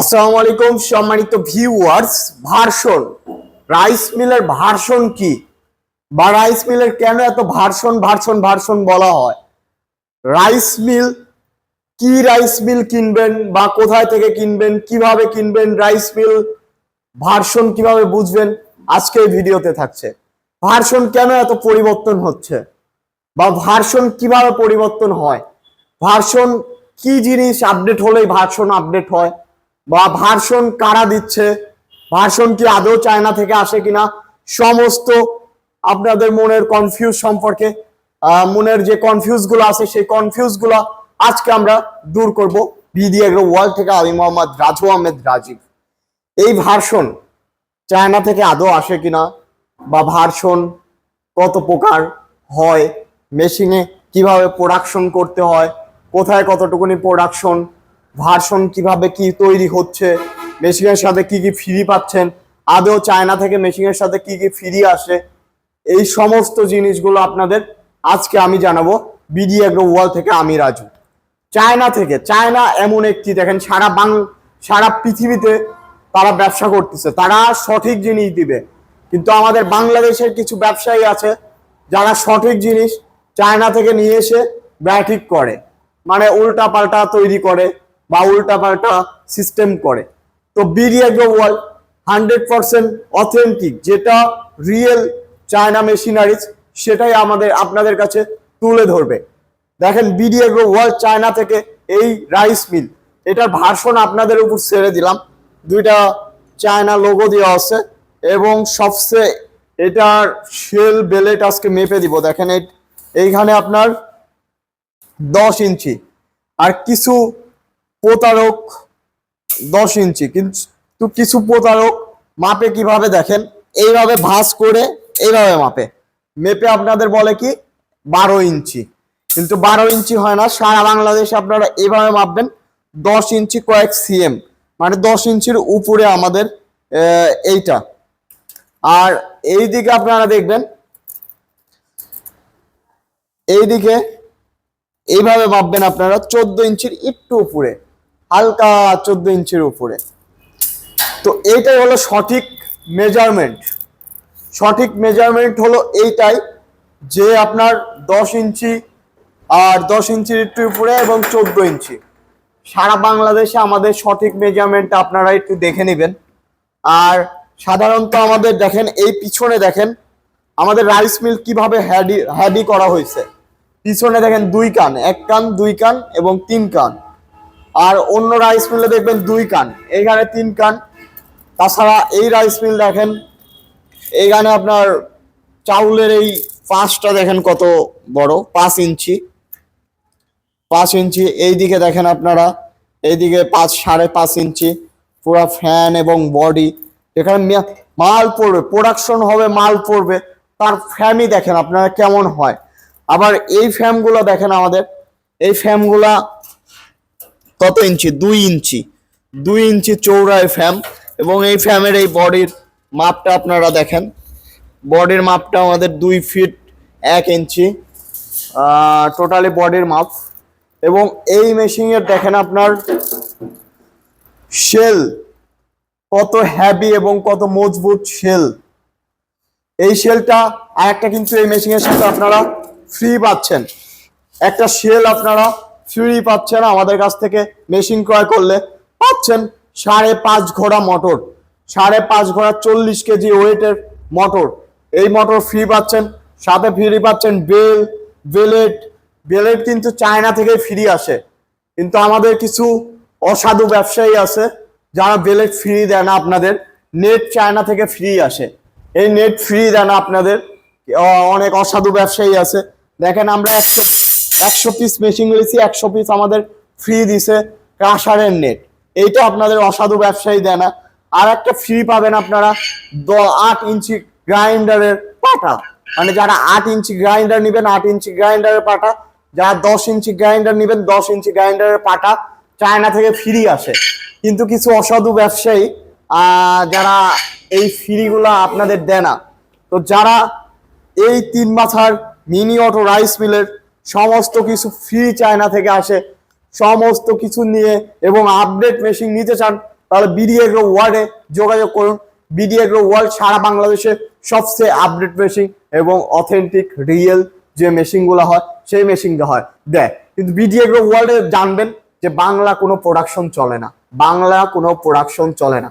আসসালামু আলাইকুম, সম্মানিত ভিউয়ার্স ভার্সন। রাইস মিলের ভার্সন কি? বা রাইস মিলের কেন এত ভার্সন ভার্সন ভার্সন বলা হয়? রাইস মিল, কি রাইস মিল কিনবেন বা কোথায় থেকে কিনবেন, কীভাবে কিনবেন রাইস মিল, ভার্সন কীভাবে বুঝবেন, আজকে এই ভিডিওতে থাকছে। ভার্সন কেন এত পরিবর্তন হচ্ছে? বা ভার্সন কীভাবে পরিবর্তন হয়? ভার্সন কি জিনিস আপডেট হলেই ভার্সন আপডেট হয়? বা ভার্সন কারা দিচ্ছে? ভার্সন কি আদৌ চায়না থেকে আসে কিনা? সমস্ত আপনাদের মনের কনফিউজ সম্পর্কে মনের যে কনফিউজগুলো আছে সেই কনফিউজগুলো আজকে আমরা দূর করব। বিডি এগ্রো ওয়ার্ল্ড থেকে আমি মোহাম্মদ রাজু আহমেদ রাজীব। এই ভার্সন চায়না থেকে আদৌ আসে কিনা বা ভার্সন কত প্রকার হয়? মেশিনে কীভাবে প্রোডাকশন করতে হয়? কোথায় কতটুকুনি প্রোডাকশন ভার্সন কীভাবে কি তৈরি হচ্ছে মেশিনের সাথে কি কি ফ্রি পাচ্ছেন, আদৌ চায়না থেকে মেশিনের সাথে কি কি ফ্রি আসে, এই সমস্ত জিনিসগুলো আপনাদের আজকে আমি জানাব বিডি এগ্রো ওয়াল থেকে আমি রাজু। চায়না থেকে চায়না এমন একটি, দেখেন, সারা বাং, সারা পৃথিবীতে তারা ব্যবসা করতেছে, তারা সঠিক জিনিস দিবে। কিন্তু আমাদের বাংলাদেশের কিছু ব্যবসায়ী আছে যারা সঠিক জিনিস চায়না থেকে নিয়ে এসে ব্যাঠিক করে মানে উল্টা পাল্টা তৈরি করে বা উল্টা পাল্টা সিস্টেম করে। তো agro world hundred percent authentic যেটা রিয়েল চায়না মেশিনারিজ সেটাই আমাদের, আপনাদের কাছে তুলে ধরবে। দেখেন বিডি এগ্রো ওয়ার্ল্ড চায়না থেকে এই রাইস মিল এটার ভার্সন আপনাদের উপর ছেড়ে দিলাম। দুইটা চায়না লোগো দেওয়া আছে এবং সবচেয়ে এটার শেল বেলেট আজকে মেপে দিব। দেখেন এই- এইখানে আপনার দশ ইঞ্চি। আর কিছু প্রতারক দশ ইঞ্চি। কিন্তু কিছু প্রতারক মাপে কীভাবে দেখেন? এইভাবে ভাঁজ করে এইভাবে মাপে। মেপে আপনাদের বলে কি? বারো ইঞ্চি। কিন্তু বারো ইঞ্চি হয় না। সারা বাংলাদেশে আপনারা এইভাবে মাপবেন। দশ ইঞ্চি কয়েক সিএম। মানে দশ ইঞ্চির উপরে আমাদের এইটা। আর এই দিকে আপনারা দেখবেন, এইদিকে এইভাবে মাপবেন আপনারা। চোদ্দ ইঞ্চির একটু উপরে। হালকা চোদ্দ ইঞ্চির উপরে। তো এইটাই হলো সঠিক মেজারমেন্ট সঠিক মেজারমেন্ট হলো এইটাই যে আপনার দশ ইঞ্চি আর দশ ইঞ্চির একটু উপরে এবং চোদ্দ ইঞ্চি। সারা বাংলাদেশে আমাদের সঠিক মেজারমেন্ট আপনারা একটু দেখে নেবেন। আর সাধারণত আমাদের দেখেন, এই পিছনে দেখেন, আমাদের রাইস মিল কীভাবে হ্যাডি হ্যাডি করা হয়েছে। পিছনে দেখেন দুই কান, এক কান, দুই কান এবং তিন কান। আর অন্য রাইস মিলে দেখবেন দুই কান, এইখানে তিন কান। তাছাড়া এই রাইস মিল দেখেন, এইখানে আপনার চাউলের এই পাঁচটা দেখেন কত বড়, পাঁচ ইঞ্চি। পাঁচ ইঞ্চি, এইদিকে দেখেন আপনারা, এইদিকে পাঁচ, সাড়ে পাঁচ ইঞ্চি, পুরো ফ্যান এবং বডি এখানে মাল পড়বে প্রোডাকশন হবে, মাল পড়বে, তার ফ্যামই দেখেন আপনারা কেমন হয়। আবার এই ফ্যামগুলো দেখেন আমাদের, এই ফ্যামগুলা কত ইঞ্চি? দুই ইঞ্চি। দুই ইঞ্চি চৌড়ায় ফ্যাম এবং এই ফ্যামের এই বডির মাপটা আপনারা দেখেন। বডির মাপটা আমাদের দুই ফিট এক ইঞ্চি টোটালি বডির মাপ। এবং এই মেশিনের দেখেন আপনার শেল, কত হ্যাভি এবং কত মজবুত শেল। এই শেলটা আর একটা কিন্তু এই মেশিনের সাথে আপনারা ফ্রি পাচ্ছেন। একটা শেল আপনারা ফ্রি পাচ্ছেন, আমাদের কাছ থেকে মেশিন ক্রয় করলে পাচ্ছেন সাড়ে পাঁচ ঘোড়া মোটর, সাড়ে পাঁচ ঘোড়া চল্লিশ কেজি ওয়েটের মোটর। এই মোটর ফ্রি পাচ্ছেন, সাথে ফ্রি পাচ্ছেন বেল, বেলেট বেলেট কিন্তু চায়না থেকে ফ্রি আসে। কিন্তু আমাদের কিছু অসাধু ব্যবসায়ী আছে, যারা বেলেট ফ্রি দেয় না আপনাদের, নেট চায়না থেকে ফ্রি আসে। এই নেট ফ্রি দেয় না আপনাদের অনেক অসাধু ব্যবসায়ী আছে। দেখেন আমরা একশো একশো পিস মেশিন রয়েছে একশো পিস আমাদের ফ্রি দিছে ক্রাশারের নেট এইটা আপনাদের অসাধু ব্যবসায়ী দেয় না। আর একটা ফ্রি পাবেন আপনারা দ- আট ইঞ্চি গ্রাইন্ডারের পাটা। মানে যারা আট ইঞ্চি গ্রাইন্ডার নেবেন, আট ইঞ্চি গ্রাইন্ডারের পাটা। যারা দশ ইঞ্চি গ্রাইন্ডার নেবেন, দশ ইঞ্চি গ্রাইন্ডারের পাটা চায়না থেকে ফ্রি আসে। কিন্তু কিছু অসাধু ব্যবসায়ী যারা এই ফ্রিগুলা আপনাদের দেয় না। তো যারা এই তিন মাথার মিনি অটো রাইস মিলের সমস্ত কিছু ফ্রি চায়না থেকে আসে, সমস্ত কিছু নিয়ে এবং আপডেট মেশিন নিতে চান, তাহলে বিডি এগ্রো ওয়ার্ডে যোগাযোগ করুন। বিডি এগ্রো ওয়ার্ল্ড সারা বাংলাদেশে সবচেয়ে আপডেট মেশিন এবং অথেন্টিক রিয়েল যে মেশিনগুলো হয়, সেই মেশিনটা হয়। দেয় কিন্তু বিডি এগ্রো ওয়ার্ল্ডে জানবেন যে বাংলা কোনো প্রোডাকশন চলে না। বাংলা কোনো প্রোডাকশন চলে না।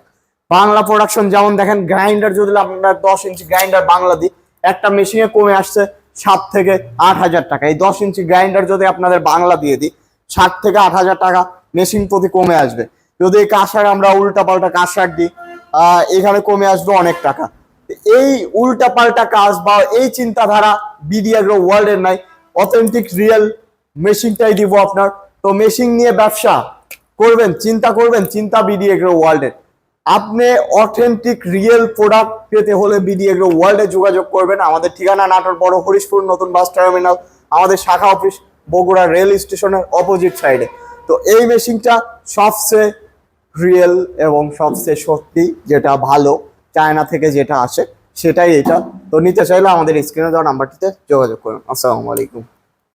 বাংলা প্রোডাকশন যেমন দেখেন গ্রাইন্ডার যদি আপনার দশ ইঞ্চি গ্রাইন্ডার বাংলা দিই, একটা মেশিনে কমে আসছে সাত থেকে আট হাজার টাকা। এই দশ ইঞ্চি গ্রাইন্ডার যদি আপনাদের বাংলা দিয়ে দিই, ষাট থেকে আট হাজার টাকা মেশিন প্রতি কমে আসবে। যদি এই কাঁসার আমরা উল্টা পাল্টা কাঁসার দিই এখানে কমে আসবে অনেক টাকা। এই উল্টা পাল্টা কাজ বা এই চিন্তাধারা বিডিআগ্রো ওয়ার্ল্ডের নাই। অথেন্টিক রিয়েল মেশিনটাই দিব আপনার। তো মেশিন নিয়ে ব্যবসা করবেন, চিন্তা করবেন, চিন্তা বিডি এগ্রো ওয়ার্ল্ডের আপনি অথেন্টিক রিয়েল প্রোডাক্ট পেতে হলে বিডি এগ্রো ওয়ার্ল্ডে যোগাযোগ করবেন। আমাদের ঠিকানা নাটোর বড় হরিশপুর, নতুন বাস টার্মিনাল। আমাদের শাখা অফিস বগুড়া রেল স্টেশনের অপোজিট সাইডে তো এই মেশিনটা সবচেয়ে রিয়েল এবং সবচেয়ে সত্যি, যেটা ভালো, চায়না থেকে যেটা আসে, সেটাই এটা। তো নিতে চাইলে আমাদের স্ক্রিনে দেওয়া নাম্বারটিতে যোগাযোগ করুন। আসসালামু আলাইকুম।